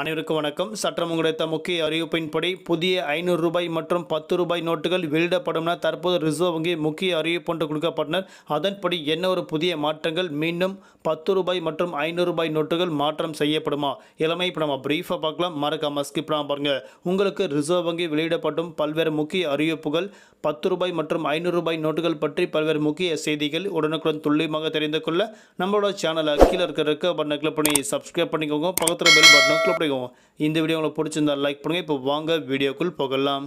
அனைவருக்கும் வணக்கம். சற்றம் கிடைத்த முக்கிய அறிவிப்பின்படி புதிய ஐநூறு ரூபாய் மற்றும் பத்து ரூபாய் நோட்டுகள் வெளியிடப்படும் என தற்போது ரிசர்வ் வங்கி முக்கிய அறிவிப்பு ஒன்று கொடுக்கப்பட்டனர். அதன்படி என்ன ஒரு புதிய மாற்றங்கள்? மீண்டும் பத்து ரூபாய் மற்றும் ஐநூறு ரூபாய் நோட்டுகள் மாற்றம் செய்யப்படுமா? இளமை இப்போ நம்ம பிரீஃபாக பார்க்கலாம். மறக்காம ஸ்கிப் பண்ணாம பாருங்க. உங்களுக்கு ரிசர்வ் வங்கி வெளியிடப்படும் பல்வேறு முக்கிய அறிவிப்புகள் பத்து ரூபாய் மற்றும் ஐநூறு ரூபாய் நோட்டுகள் பற்றி பல்வேறு முக்கிய செய்திகள் உடனுக்குடன் துல்லியமாக தெரிந்து கொள்ள நம்மளோட சேனலை கீழே இருக்கிற இருக்க பட்டனை கிளிக் பண்ணி சப்ஸ்கிரைப் பண்ணிக்கோங்க. பக்கத்தில் பெல் பட்டனை கிளிக் பண்ணிக்கோங்க இந்த வீடியோ உங்களுக்கு பிடிச்சிருந்தால் லைக் பண்ணுங்கள் இப்போ வாங்க வீடியோக்குள் போகலாம்.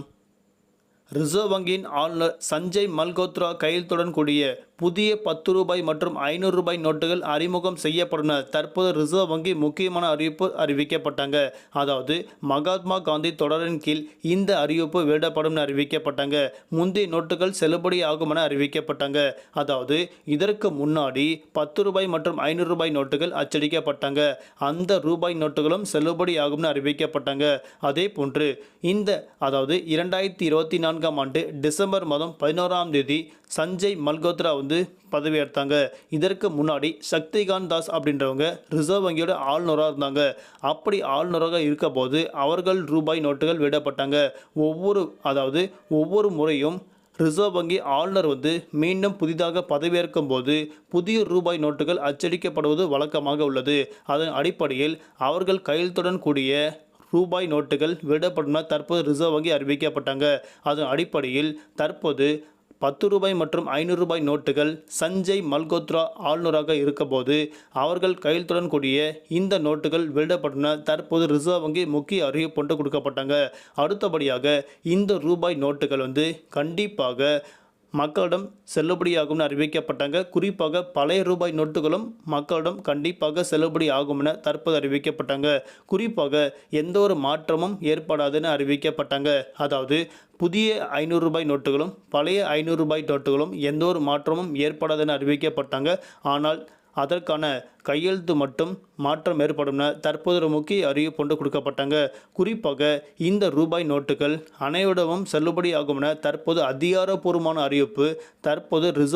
ரிசர்வ் வங்கியின் ஆளுநர் சஞ்சய் மல்கோத்ரா கையெழுத்துடன் கூடிய புதிய பத்து ரூபாய் மற்றும் ஐநூறு ரூபாய் நோட்டுகள் அறிமுகம் செய்யப்படும் தற்போது ரிசர்வ் வங்கி முக்கியமான அறிவிப்பு அறிவிக்கப்பட்டாங்க. அதாவது மகாத்மா காந்தி தொடரின் கீழ் இந்த அறிவிப்பு வெளியிடப்படும் அறிவிக்கப்பட்டாங்க. முந்தைய நோட்டுகள் செல்லுபடி ஆகும் என அறிவிக்கப்பட்டாங்க. அதாவது இதற்கு முன்னாடி பத்து ரூபாய் மற்றும் ஐநூறு ரூபாய் நோட்டுகள் அச்சடிக்கப்பட்டாங்க. அந்த ரூபாய் நோட்டுகளும் செல்லுபடி ஆகும்னு அறிவிக்கப்பட்டாங்க. அதே போன்று இந்த அதாவது இரண்டாயிரத்தி இருபத்தி நான்காம் ஆண்டு டிசம்பர் மாதம் பதினோராம் தேதி சஞ்சய் மல்கோத்ரா வந்து பதவியேற்றாங்க இதற்கு முன்னாடி சக்திகாந்த் தாஸ் அப்படின்றவங்க ரிசர்வ் வங்கியோட ஆளுநராக இருந்தாங்க. அப்படி ஆளுநராக இருக்க போது அவர்கள் ரூபாய் நோட்டுகள் விடப்பட்டாங்க. ஒவ்வொரு அதாவது ஒவ்வொரு முறையும் ரிசர்வ் வங்கி ஆளுநர் வந்து மீண்டும் புதிதாக பதவியேற்கும் போது புதிய ரூபாய் நோட்டுகள் அச்சடிக்கப்படுவது வழக்கமாக உள்ளது. அதன் அடிப்படையில் அவர்கள் கையெழுத்துடன் கூடிய ரூபாய் நோட்டுகள் விடப்படும் தற்போது ரிசர்வ் வங்கி அறிவிக்கப்பட்டாங்க. அதன் அடிப்படையில் தற்போது பத்து ரூபாய் மற்றும் ஐநூறு ரூபாய் நோட்டுகள் சஞ்சய் மல்கோத்ரா ஆளுநராக இருக்கபோது அவர்கள் கையெழுத்துடன் கூடிய இந்த நோட்டுகள் வெளியிடப்பட்டன தற்போது ரிசர்வ் வங்கி முக்கிய அறிவிப்பு ஒன்று கொடுக்கப்பட்டாங்க. அடுத்தபடியாக இந்த ரூபாய் நோட்டுகள் வந்து கண்டிப்பாக மக்களிடம் செல்லுபடியாகும்னு அறிவிக்கப்பட்டாங்க. குறிப்பாக பழைய ரூபாய் நோட்டுகளும் மக்களிடம் கண்டிப்பாக செல்லுபடி ஆகும் என தற்போது அறிவிக்கப்பட்டாங்க. குறிப்பாக எந்த ஒரு மாற்றமும் ஏற்படாதுன்னு அறிவிக்கப்பட்டாங்க. அதாவது புதிய ஐநூறு ரூபாய் நோட்டுகளும் பழைய ஐநூறு ரூபாய் நோட்டுகளும் எந்த ஒரு மாற்றமும் ஏற்படாதுன்னு அறிவிக்கப்பட்டாங்க. ஆனால் அதற்கான கையெழுத்து மட்டும் மாற்றம் ஏற்படும் தற்போது ஒரு முக்கிய அறிவிப்பு ஒன்று கொடுக்கப்பட்டாங்க. குறிப்பாக இந்த ரூபாய் நோட்டுகள் அனைவரிடமும் செல்லுபடியாகும் என தற்போது அதிகாரப்பூர்வமான அறிவிப்பு தற்போது ரிசர்வ்